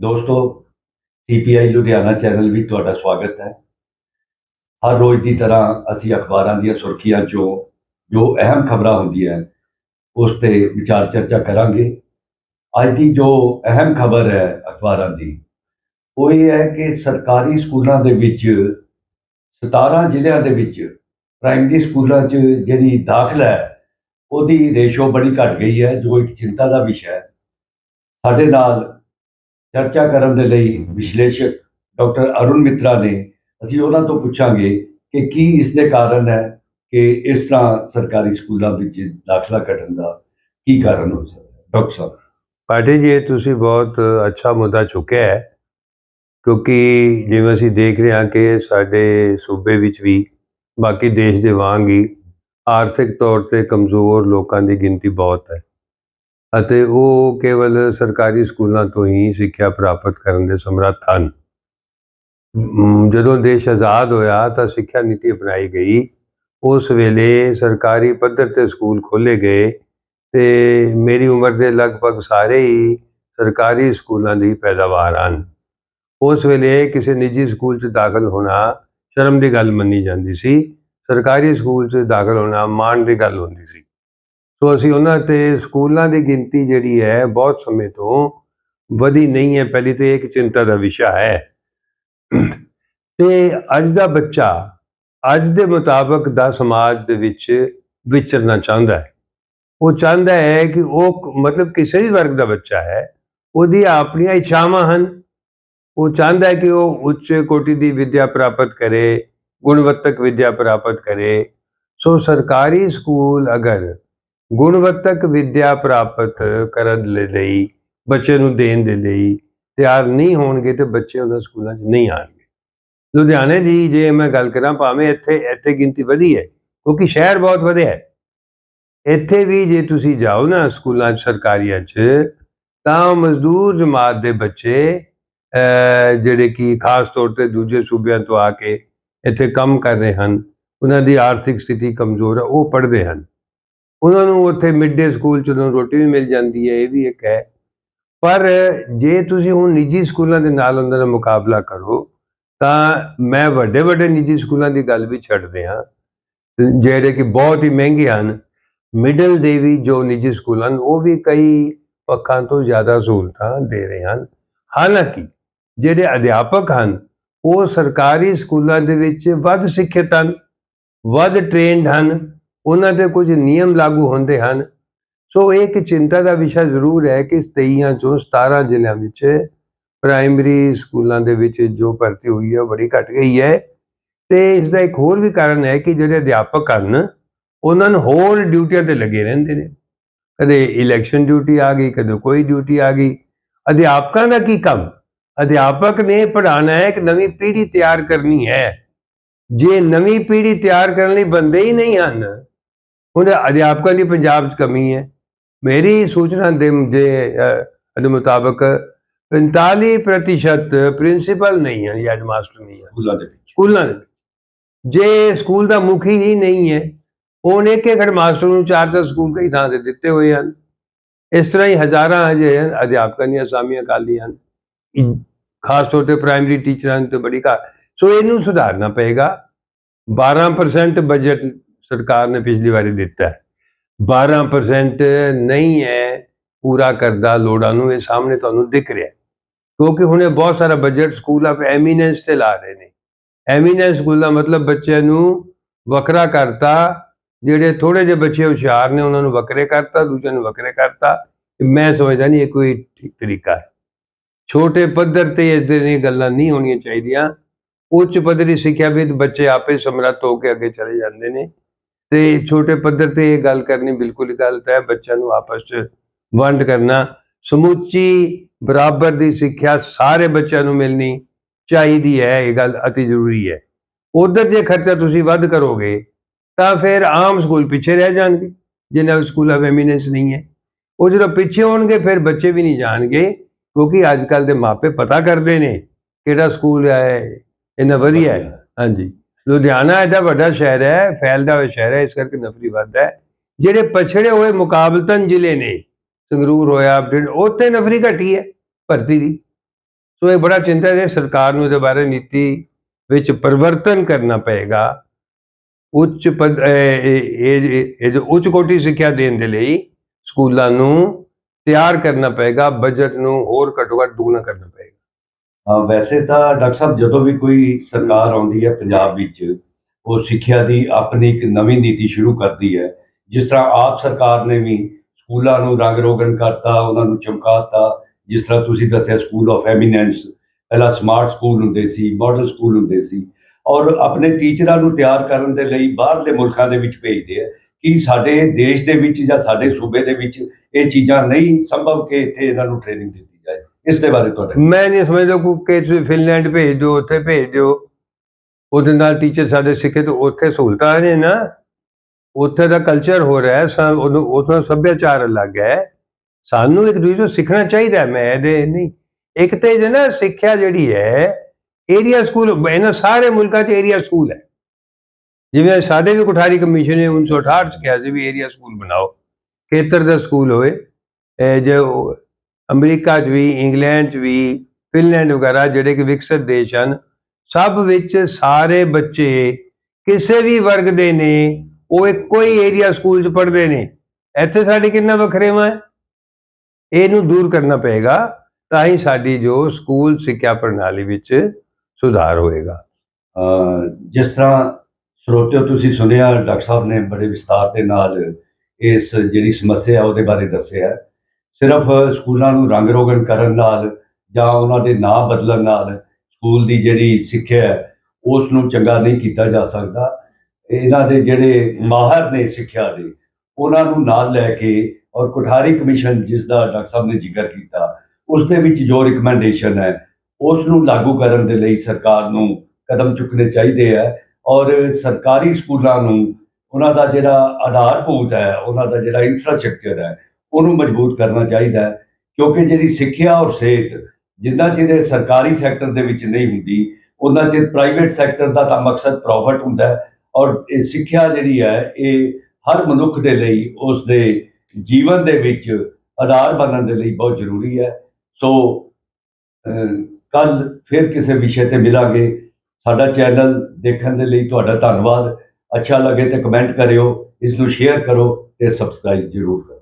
ਦੋਸਤੋ CPI Ludhiana channel ਵਿੱਚ ਤੁਹਾਡਾ ਸਵਾਗਤ ਹੈ। ਹਰ ਰੋਜ਼ ਦੀ ਤਰ੍ਹਾਂ ਅਸੀਂ ਅਖਬਾਰਾਂ ਦੀਆਂ ਸੁਰਖੀਆਂ 'ਚੋਂ ਜੋ ਅਹਿਮ ਖਬਰਾਂ ਹੁੰਦੀਆਂ ਉਸ ਤੇ ਵਿਚਾਰ ਚਰਚਾ ਕਰਾਂਗੇ। ਅੱਜ ਦੀ ਜੋ ਅਹਿਮ ਖਬਰ ਹੈ ਅਖਬਾਰਾਂ ਦੀ, ਉਹ ਇਹ ਹੈ ਕਿ ਸਰਕਾਰੀ ਸਕੂਲਾਂ ਦੇ ਵਿੱਚ 17 ਜ਼ਿਲ੍ਹਿਆਂ ਦੇ ਵਿੱਚ, ਪ੍ਰਾਇਮਰੀ ਸਕੂਲਾਂ 'ਚ ਜਿਹੜੀ ਦਾਖਲਾ ਹੈ, ਉਹਦੀ ਰੇਸ਼ੋ ਬੜੀ ਘਟ ਗਈ ਹੈ, ਜੋ ਇੱਕ ਚਿੰਤਾ ਦਾ ਵਿਸ਼ਾ ਹੈ। ਸਾਡੇ ਨਾਲ ਚਰਚਾ ਕਰਨ ਦੇ ਲਈ ਵਿਸ਼ਲੇਸ਼ਕ ਡਾਕਟਰ ਅਰੁਣ ਮਿੱਤਰਾ ਨੇ ਅਸੀਂ ਉਹਨਾਂ ਤੋਂ ਪੁੱਛਾਂਗੇ ਕਿ ਕੀ ਇਸ ਦੇ ਕਾਰਨ ਹੈ ਕਿ ਇਸ ਤਰ੍ਹਾਂ ਸਰਕਾਰੀ ਸਕੂਲਾਂ ਵਿੱਚ ਦਾਖਲਾ ਘਟਣ ਦਾ ਕੀ ਕਾਰਨ ਹੋ ਸਕਦਾ ਹੈ? ਡਾਕਟਰ ਸਾਹਿਬ। ਪਾਟੇ ਜੀ, ਇਹ ਤੁਸੀਂ ਬਹੁਤ ਅੱਛਾ ਮੁੱਦਾ ਚੁੱਕਿਆ ਹੈ, ਕਿਉਂਕਿ ਜਿਵੇਂ ਅਸੀਂ ਦੇਖ ਰਹੇ ਹਾਂ ਕਿ ਸਾਡੇ ਸੂਬੇ ਵਿੱਚ ਵੀ ਬਾਕੀ ਦੇਸ਼ ਦੇ ਵਾਂਗ ਹੀ ਆਰਥਿਕ ਤੌਰ ਤੇ ਕਮਜ਼ੋਰ ਲੋਕਾਂ ਦੀ ਗਿਣਤੀ ਬਹੁਤ ਹੈ। ਅਤੇ ਉਹ ਕੇਵਲ ਸਰਕਾਰੀ ਸਕੂਲਾਂ ਤੋਂ ਹੀ ਸਿੱਖਿਆ ਪ੍ਰਾਪਤ ਕਰਨ ਦੇ ਸਮਰੱਥ ਹਨ। ਜਦੋਂ ਦੇਸ਼ ਆਜ਼ਾਦ ਹੋਇਆ ਤਾਂ ਸਿੱਖਿਆ ਨੀਤੀ ਅਪਣਾਈ ਗਈ। ਉਸ ਵੇਲੇ ਸਰਕਾਰੀ ਪੱਧਰ ਤੇ ਸਕੂਲ ਖੋਲੇ ਗਏ ਤੇ ਮੇਰੀ ਉਮਰ ਦੇ ਲਗਭਗ ਸਾਰੇ ਹੀ ਸਰਕਾਰੀ ਸਕੂਲਾਂ ਦੀ ਪੈਦਾਵਾਰ ਹਨ। ਉਸ ਵੇਲੇ ਕਿਸੇ ਨਿੱਜੀ ਸਕੂਲ 'ਚ ਦਾਖਲ ਹੋਣਾ ਸ਼ਰਮ ਦੀ ਗੱਲ ਮੰਨੀ ਜਾਂਦੀ ਸੀ। ਸਰਕਾਰੀ ਸਕੂਲ 'ਚ ਦਾਖਲ ਹੋਣਾ ਮਾਣ ਦੀ ਗੱਲ ਹੁੰਦੀ ਸੀ। ਸੋ ਅਸੀਂ ਉਹਨਾਂ ਤੇ ਸਕੂਲਾਂ ਦੀ ਗਿਣਤੀ ਜਿਹੜੀ ਹੈ ਬਹੁਤ ਸਮੇਂ ਤੋਂ ਵਧੀ ਨਹੀਂ ਹੈ। ਪਹਿਲੀ ਤੇ ਇੱਕ ਚਿੰਤਾ ਦਾ ਵਿਸ਼ਾ ਹੈ। ਤੇ ਅੱਜ ਦਾ ਬੱਚਾ ਅੱਜ ਦੇ ਮੁਤਾਬਕ ਦਾ ਸਮਾਜ ਦੇ ਵਿੱਚ ਵਿਚਰਨਾ ਚਾਹੁੰਦਾ ਹੈ। ਉਹ ਚਾਹੁੰਦਾ ਹੈ ਕਿ ਉਹ ਮਤਲਬ ਕਿਸੇ ਵੀ ਵਰਗ ਦਾ ਬੱਚਾ ਹੈ, ਉਹਦੀ ਆਪਣੀਆਂ ਇੱਛਾਵਾਂ ਹਨ। ਉਹ ਚਾਹੁੰਦਾ ਹੈ ਕਿ ਉਹ ਉੱਚ ਕੋਟੀ ਦੀ ਵਿੱਦਿਆ ਪ੍ਰਾਪਤ ਕਰੇ, ਗੁਣਵੱਤਕ ਵਿੱਦਿਆ ਪ੍ਰਾਪਤ ਕਰੇ। ਸੋ ਸਰਕਾਰੀ ਸਕੂਲ ਅਗਰ ਗੁਣਵੱਤਕ ਵਿੱਦਿਆ ਪ੍ਰਾਪਤ ਕਰਨ ਦੇ ਲਈ, ਬੱਚੇ ਨੂੰ ਦੇਣ ਦੇ ਲਈ ਤਿਆਰ ਨਹੀਂ ਹੋਣਗੇ ਤੇ ਬੱਚੇ ਉਹਨਾਂ ਸਕੂਲਾਂ 'ਚ ਨਹੀਂ ਆਣਗੇ ਲੁਧਿਆਣੇ ਦੀ ਜੇ ਮੈਂ ਗੱਲ ਕਰਾਂ, ਭਾਵੇਂ ਇੱਥੇ ਇੱਥੇ ਗਿਣਤੀ ਵਧੀ ਹੈ, ਕਿਉਂਕਿ ਸ਼ਹਿਰ ਬਹੁਤ ਵਧਿਆ ਹੈ। ਇੱਥੇ ਵੀ ਜੇ ਤੁਸੀਂ ਜਾਓ ਨਾ ਸਕੂਲਾਂ 'ਚ, ਸਰਕਾਰੀਆਂ 'ਚ, ਤਾਂ ਮਜ਼ਦੂਰ ਜਮਾਤ ਦੇ ਬੱਚੇ ਜਿਹੜੇ ਕਿ ਖਾਸ ਤੌਰ ਤੇ ਦੂਜੇ ਸੂਬਿਆਂ ਤੋਂ ਆ ਕੇ ਇੱਥੇ ਕੰਮ ਕਰ ਰਹੇ ਹਨ, ਉਹਨਾਂ ਦੀ ਆਰਥਿਕ ਸਥਿਤੀ ਕਮਜ਼ੋਰ ਹੈ, ਉਹ ਪੜ੍ਹਦੇ ਹਨ। ਉਹਨਾਂ ਨੂੰ ਉੱਥੇ ਮਿਡ ਡੇ ਸਕੂਲ 'ਚ ਉਹਨਾਂ ਰੋਟੀ ਵੀ ਮਿਲ ਜਾਂਦੀ ਹੈ, ਇਹ ਵੀ ਇੱਕ ਹੈ। ਪਰ ਜੇ ਤੁਸੀਂ ਹੁਣ ਨਿੱਜੀ ਸਕੂਲਾਂ ਦੇ ਨਾਲ ਉਹਨਾਂ ਦਾ ਮੁਕਾਬਲਾ ਕਰੋ, ਤਾਂ ਮੈਂ ਵੱਡੇ ਵੱਡੇ ਨਿੱਜੀ ਸਕੂਲਾਂ ਦੀ ਗੱਲ ਵੀ ਛੱਡਦੇ ਹਾਂ, ਜਿਹੜੇ ਕਿ ਬਹੁਤ ਹੀ ਮਹਿੰਗੇ ਹਨ। ਮਿਡਲ ਦੇ ਵੀ ਜੋ ਨਿੱਜੀ ਸਕੂਲ ਹਨ, ਉਹ ਵੀ ਕਈ ਪੱਖਾਂ ਤੋਂ ਜ਼ਿਆਦਾ ਸਹੂਲਤਾਂ ਦੇ ਰਹੇ ਹਨ। ਹਾਲਾਂਕਿ ਜਿਹੜੇ ਅਧਿਆਪਕ ਹਨ, ਉਹ ਸਰਕਾਰੀ ਸਕੂਲਾਂ ਦੇ ਵਿੱਚ ਵੱਧ ਸਿੱਖਿਅਤ ਹਨ, ਵੱਧ ਟ੍ਰੇਨਡ ਹਨ ਉਹਨਾਂ ਤੇ ਕੁਝ ਨਿਯਮ ਲਾਗੂ ਹੁੰਦੇ ਹਨ। ਸੋ ਇਹ ਇੱਕ ਚਿੰਤਾ ਦਾ ਵਿਸ਼ਾ ਜ਼ਰੂਰ ਹੈ ਕਿ 23 ਚੋਂ 17 ਜ਼ਿਲ੍ਹਿਆਂ ਵਿੱਚ ਪ੍ਰਾਇਮਰੀ ਸਕੂਲਾਂ ਦੇ ਵਿੱਚ ਜੋ ਭਰਤੀ ਹੋਈ ਹੈ ਉਹ ਬੜੀ ਘਟ ਗਈ ਹੈ। ਤੇ ਇਸ ਦਾ ਇੱਕ ਹੋਰ ਵੀ ਕਾਰਨ ਹੈ ਕਿ ਜਿਹੜੇ ਅਧਿਆਪਕ ਹਨ, ਉਹਨਾਂ ਨੂੰ ਹੋਰ ਡਿਊਟੀਆਂ ਤੇ ਲੱਗੇ ਰਹਿੰਦੇ ਨੇ। ਕਦੇ ਇਲੈਕਸ਼ਨ ਡਿਊਟੀ ਆ ਗਈ, ਕਦੇ ਕੋਈ ਡਿਊਟੀ ਆ ਗਈ। ਅਧਿਆਪਕਾਂ ਦਾ ਕੀ ਕੰਮ? ਅਧਿਆਪਕ ਨੇ ਪੜ੍ਹਾਉਣਾ ਹੈ, ਇੱਕ ਨਵੀਂ ਪੀੜ੍ਹੀ ਤਿਆਰ ਕਰਨੀ ਹੈ। ਜੇ ਨਵੀਂ ਪੀੜ੍ਹੀ ਤਿਆਰ ਕਰਨ ਲਈ ਬੰਦੇ ਹੀ ਨਹੀਂ ਹਨ ਹੁਣ ਅਧਿਆਪਕਾਂ ਦੀ ਪੰਜਾਬ 'ਚ ਕਮੀ ਹੈ। ਮੇਰੀ ਸੂਚਨਾ ਦੇ ਦੇ ਮੁਤਾਬਕ 45% ਪ੍ਰਿੰਸੀਪਲ ਨਹੀਂ ਹਨ ਜਾਂ ਹੈਡਮਾਸਟਰ ਨਹੀਂ ਹਨ। ਸਕੂਲਾਂ ਦੇ ਵਿੱਚ। ਸਕੂਲਾਂ ਦੇ ਵਿੱਚ। ਜੇ ਸਕੂਲ ਦਾ ਮੁਖੀ ਹੀ ਨਹੀਂ ਹੈ ਉਹਨੇ ਇੱਕ ਇੱਕ ਹੈਡਮਾਸਟਰ ਨੂੰ ਚਾਰ ਚਾਰ ਸਕੂਲ ਕਈ ਥਾਂ ਤੇ ਦਿੱਤੇ ਹੋਏ ਹਨ। ਇਸ ਤਰ੍ਹਾਂ ਹੀ ਹਜ਼ਾਰਾਂ ਅਜੇ ਅਧਿਆਪਕਾਂ ਦੀਆਂ ਅਸਾਮੀਆਂ ਖਾਲੀ ਹਨ। ਖਾਸ ਤੌਰ ਤੇ ਪ੍ਰਾਇਮਰੀ ਟੀਚਰਾਂ ਤੇ ਬੜੀ ਘਾ ਸੋ ਇਹਨੂੰ ਸੁਧਾਰਨਾ ਪਏਗਾ। 12% ਬਜਟ ਸਰਕਾਰ ਨੇ ਪਿਛਲੀ ਵਾਰੀ ਦਿੱਤਾ ਹੈ। 12% ਨਹੀਂ ਹੈ, ਪੂਰਾ ਕਰਦਾ ਲੋੜਾਂ ਨੂੰ, ਇਹ ਸਾਹਮਣੇ ਤੁਹਾਨੂੰ ਦਿਖ ਰਿਹਾ ਹੈ। ਕਿਉਂਕਿ ਹੁਣੇ ਬਹੁਤ ਸਾਰਾ ਬਜਟ ਸਕੂਲ ਆਫ ਐਮੀਨੈਂਸ ਤੇ ਲਾ ਰਹੇ ਨੇ। ਐਮੀਨੈਂਸ ਸਕੂਲ ਦਾ ਮਤਲਬ ਬੱਚਿਆਂ ਨੂੰ ਵੱਖਰਾ ਕਰਤਾ, ਜਿਹੜੇ ਥੋੜੇ ਜਿਹੇ ਬੱਚੇ ਹੁਸ਼ਿਆਰ ਨੇ, ਉਹਨਾਂ ਨੂੰ ਵੱਖਰੇ ਕਰਤਾ, ਦੂਜਿਆਂ ਨੂੰ ਵੱਖਰੇ ਕਰਤਾ। ਮੈਂ ਸਮਝਦਾ ਨਹੀਂ, ਇਹ ਕੋਈ ਠੀਕ ਤਰੀਕਾ ਹੈ। ਛੋਟੇ ਪੱਧਰ ਤੇ ਇਸ ਦੀਆਂ ਗੱਲਾਂ ਨਹੀਂ ਹੋਣੀਆਂ ਚਾਹੀਦੀਆਂ। ਉੱਚ ਪੱਧਰੀ ਸਿੱਖਿਆ ਵਿੱਚ ਬੱਚੇ ਆਪੇ ਸਮਰੱਥ ਹੋ ਕੇ ਅੱਗੇ ਚਲੇ ਜਾਂਦੇ ਨੇ। ਤੇ ਛੋਟੇ ਪੱਧਰ ਤੇ ਇਹ ਗੱਲ ਕਰਨੀ ਬਿਲਕੁਲ ਗਲਤ ਹੈ। ਬੱਚਿਆਂ ਨੂੰ ਆਪਸ 'ਚ ਵੰਡ ਕਰਨਾ ਸਮੁੱਚੀ ਬਰਾਬਰ ਦੀ ਸਿੱਖਿਆ ਸਾਰੇ ਬੱਚਿਆਂ ਨੂੰ ਮਿਲਣੀ ਚਾਹੀਦੀ ਹੈ ਇਹ ਗੱਲ ਅਤੀ ਜ਼ਰੂਰੀ ਹੈ। ਉਧਰ ਜੇ ਖਰਚਾ ਤੁਸੀਂ ਵੱਧ ਕਰੋਗੇ ਤਾਂ ਫਿਰ ਆਮ ਸਕੂਲ ਪਿੱਛੇ ਰਹਿ ਜਾਣਗੇ ਜਿਨ੍ਹਾਂ ਵਿੱਚ ਸਕੂਲ ਆਫ ਐਮੀਨੈਂਸ ਨਹੀਂ ਹੈ। ਉਹ ਜਦੋਂ ਪਿੱਛੇ ਹੋਣਗੇ ਫਿਰ ਬੱਚੇ ਵੀ ਨਹੀਂ ਜਾਣਗੇ ਕਿਉਂਕਿ ਅੱਜ ਕੱਲ ਦੇ ਮਾਪੇ ਪਤਾ ਕਰਦੇ ਨੇ ਕਿਹੜਾ ਸਕੂਲ ਹੈ ਇਹਨਾਂ ਵਧੀਆ ਹੈ। ਹਾਂਜੀ। ਲੁਧਿਆਣਾ ਐਡਾ ਵੱਡਾ ਸ਼ਹਿਰ ਹੈ, ਫੈਲਦਾ ਹੋਇਆ ਸ਼ਹਿਰ ਹੈ, ਇਸ ਕਰਕੇ ਨਫਰੀ ਵੱਧ ਹੈ। ਜਿਹੜੇ ਪਛੜੇ ਹੋਏ ਮੁਕਾਬਲਤਨ ਜ਼ਿਲ੍ਹੇ ਨੇ, ਸੰਗਰੂਰ ਹੋਇਆ, ਬਠਿੰਡਾ, ਉੱਥੇ ਨਫਰੀ ਘਟੀ ਹੈ, ਭਰਤੀ ਦੀ। ਸੋ ਇਹ ਬੜਾ ਚਿੰਤਾ ਹੈ ਸਰਕਾਰ ਨੂੰ ਇਹਦੇ ਬਾਰੇ ਨੀਤੀ ਵਿੱਚ ਪਰਿਵਰਤਨ ਕਰਨਾ ਪਏਗਾ, ਉੱਚ ਪਦ ਇਹ ਜੋ ਉੱਚ ਕੋਟੀ ਸਿੱਖਿਆ ਦੇਣ ਦੇ ਲਈ ਸਕੂਲਾਂ ਨੂੰ ਤਿਆਰ ਕਰਨਾ ਪਏਗਾ, ਬਜਟ ਨੂੰ ਹੋਰ ਘੱਟੋ ਘੱਟ ਦੁੱਗਣਾ ਕਰਨਾ ਪਏਗਾ। ਵੈਸੇ ਤਾਂ ਡਾਕਟਰ ਸਾਹਿਬ, ਜਦੋਂ ਵੀ ਕੋਈ ਸਰਕਾਰ ਆਉਂਦੀ ਹੈ ਪੰਜਾਬ ਵਿੱਚ, ਉਹ ਸਿੱਖਿਆ ਦੀ ਆਪਣੀ ਇੱਕ ਨਵੀਂ ਨੀਤੀ ਸ਼ੁਰੂ ਕਰਦੀ ਹੈ। ਜਿਸ ਤਰ੍ਹਾਂ ਆਪ ਸਰਕਾਰ ਨੇ ਵੀ ਸਕੂਲਾਂ ਨੂੰ ਰੰਗ ਰੋਗਨ ਕਰਤਾ, ਉਹਨਾਂ ਨੂੰ ਚਮਕਾਤਾ, ਜਿਸ ਤਰ੍ਹਾਂ ਤੁਸੀਂ ਦੱਸਿਆ ਸਕੂਲ ਆਫ ਐਮੀਨੈਂਸ, ਪਹਿਲਾਂ ਸਮਾਰਟ ਸਕੂਲ ਹੁੰਦੇ ਸੀ ਮਾਡਲ ਸਕੂਲ ਹੁੰਦੇ ਸੀ, ਔਰ ਆਪਣੇ ਟੀਚਰਾਂ ਨੂੰ ਤਿਆਰ ਕਰਨ ਦੇ ਲਈ ਬਾਹਰਲੇ ਮੁਲਕਾਂ ਦੇ ਵਿੱਚ ਭੇਜਦੇ ਆ ਕਿ ਸਾਡੇ ਦੇਸ਼ ਦੇ ਵਿੱਚ ਜਾਂ ਸਾਡੇ ਸੂਬੇ ਦੇ ਵਿੱਚ ਇਹ ਚੀਜ਼ਾਂ ਨਹੀਂ, ਸੰਭਵ ਕਿ ਇੱਥੇ ਇਹਨਾਂ ਨੂੰ ਟ੍ਰੇਨਿੰਗ ਦਿੱਤੀ ਇਸ ਦੇ ਬਾਰੇ ਤੁਹਾਡਾ ਮੈਂ ਨਹੀਂ ਸਮਝਦਾ ਕਿ ਤੁਸੀਂ ਫਿਨਲੈਂਡ ਭੇਜ ਦਿਓ, ਉੱਥੇ ਭੇਜ ਦਿਓ। ਉਹਦੇ ਨਾਲ ਟੀਚਰ ਸਾਡੇ ਸਿੱਖੇ ਤਾਂ ਉੱਥੇ ਸਹੂਲਤਾਂ ਨੇ ਨਾ। ਉੱਥੇ ਦਾ ਕਲਚਰ ਹੋ ਰਿਹਾ ਹੈ, ਸਾ- ਸੱਭਿਆਚਾਰ ਅਲੱਗ ਹੈ। ਸਾਨੂੰ ਇੱਕ ਦੂਜੇ ਤੋਂ ਸਿੱਖਣਾ ਚਾਹੀਦਾ ਮੈਂ ਇਹਦੇ ਨਹੀਂ। ਇੱਕ ਤੇ ਜੇ ਨਾ ਸਿੱਖਿਆ ਜਿਹੜੀ ਹੈ ਏਰੀਆ ਸਕੂਲ ਇਹਨਾਂ ਸਾਰੇ ਮੁਲਕਾਂ 'ਚ ਏਰੀਆ ਸਕੂਲ ਹੈ। ਜਿਵੇਂ ਸਾਡੇ ਵੀ ਕੁਠਾਰੀ ਕਮਿਸ਼ਨ ਨੇ 1968 ਚ ਕਿਹਾ ਸੀ ਵੀ ਏਰੀਆ ਸਕੂਲ ਬਣਾਓ। ਖੇਤਰ ਦਾ ਸਕੂਲ ਹੋਵੇ ਜੇ ਅਮਰੀਕਾ 'ਚ ਵੀ, ਇੰਗਲੈਂਡ 'ਚ ਵੀ, ਫਿਨਲੈਂਡ ਵਗੈਰਾ ਜਿਹੜੇ ਕਿ ਵਿਕਸਿਤ ਦੇਸ਼ ਹਨ, ਸਭ ਵਿੱਚ ਸਾਰੇ ਬੱਚੇ ਕਿਸੇ ਵੀ ਵਰਗ ਦੇ ਨੇ, ਉਹ ਇੱਕੋ ਹੀ ਏਰੀਆ ਸਕੂਲ 'ਚ ਪੜ੍ਹਦੇ ਨੇ। ਇੱਥੇ ਸਾਡੇ ਕਿੰਨਾ ਵਖਰੇਵਾ ਹੈ ਇਹਨੂੰ ਦੂਰ ਕਰਨਾ ਪਏਗਾ, ਤਾਂ ਹੀ ਸਾਡੀ ਜੋ ਸਕੂਲ ਸਿੱਖਿਆ ਪ੍ਰਣਾਲੀ ਵਿੱਚ ਸੁਧਾਰ ਹੋਏਗਾ। ਜਿਸ ਤਰ੍ਹਾਂ ਸਰੋਤਿਓ ਤੁਸੀਂ ਸੁਣਿਆ, ਡਾਕਟਰ ਸਾਹਿਬ ਨੇ ਬੜੇ ਵਿਸਤਾਰ ਦੇ ਨਾਲ ਇਸ ਜਿਹੜੀ ਸਮੱਸਿਆ ਉਹਦੇ ਬਾਰੇ ਦੱਸਿਆ। ਸਿਰਫ ਸਕੂਲਾਂ ਨੂੰ ਰੰਗ ਰੋਗਨ ਕਰਨ ਨਾਲ ਜਾਂ ਉਹਨਾਂ ਦੇ ਨਾਂ ਬਦਲਣ ਨਾਲ ਸਕੂਲ ਦੀ ਜਿਹੜੀ ਸਿੱਖਿਆ ਹੈ ਉਸ ਨੂੰ ਚੰਗਾ ਨਹੀਂ ਕੀਤਾ ਜਾ ਸਕਦਾ। ਇਹਨਾਂ ਦੇ ਜਿਹੜੇ ਮਾਹਰ ਨੇ ਸਿੱਖਿਆ ਦੇ, ਉਹਨਾਂ ਨੂੰ ਨਾਲ ਲੈ ਕੇ ਔਰ ਕੋਠਾਰੀ ਕਮਿਸ਼ਨ ਜਿਸ ਦਾ ਡਾਕਟਰ ਸਾਹਿਬ ਨੇ ਜ਼ਿਕਰ ਕੀਤਾ, ਉਸ ਦੇ ਵਿੱਚ ਜੋ ਰਿਕਮੈਂਡੇਸ਼ਨ ਹੈ ਉਸ ਨੂੰ ਲਾਗੂ ਕਰਨ ਦੇ ਲਈ ਸਰਕਾਰ ਨੂੰ ਕਦਮ ਚੁੱਕਣੇ ਚਾਹੀਦੇ ਹੈ ਔਰ ਸਰਕਾਰੀ ਸਕੂਲਾਂ ਨੂੰ ਉਹਨਾਂ ਦਾ ਜਿਹੜਾ ਆਧਾਰਭੂਤ ਹੈ, ਉਹਨਾਂ ਦਾ ਜਿਹੜਾ ਇਨਫਰਾਸਟ੍ਰਕਚਰ ਹੈ ਉਹਨੂੰ ਮਜ਼ਬੂਤ ਕਰਨਾ ਚਾਹੀਦਾ ਹੈ, ਕਿਉਂਕਿ ਜਿਹੜੀ ਸਿੱਖਿਆ ਔਰ ਸਿਹਤ ਜਿੰਨਾ ਚਿਰ ਇਹ ਸਰਕਾਰੀ ਸੈਕਟਰ ਦੇ ਵਿੱਚ ਨਹੀਂ ਹੁੰਦੀ ਉਹਨਾਂ ਚਿਰ ਪ੍ਰਾਈਵੇਟ ਸੈਕਟਰ ਦਾ ਤਾਂ ਮਕਸਦ ਪ੍ਰੋਫਿਟ ਹੁੰਦਾ ਹੈ ਔਰ ਇਹ ਸਿੱਖਿਆ ਜਿਹੜੀ ਹੈ, ਇਹ ਹਰ ਮਨੁੱਖ ਦੇ ਲਈ ਉਸ ਦੇ ਜੀਵਨ ਦੇ ਵਿੱਚ ਆਧਾਰ ਬਣਨ ਦੇ ਲਈ ਬਹੁਤ ਜ਼ਰੂਰੀ ਹੈ। ਸੋ ਕੱਲ ਫਿਰ ਕਿਸੇ ਵਿਸ਼ੇ ਤੇ ਮਿਲਾਂਗੇ। ਸਾਡਾ ਚੈਨਲ ਦੇਖਣ ਦੇ ਲਈ ਤੁਹਾਡਾ ਧੰਨਵਾਦ। ਅੱਛਾ ਲੱਗੇ ਤੇ ਕਮੈਂਟ ਕਰਿਓ, ਇਸ ਨੂੰ ਸ਼ੇਅਰ ਕਰੋ ਤੇ ਸਬਸਕ੍ਰਾਈਬ ਜ਼ਰੂਰ ਕਰੋ।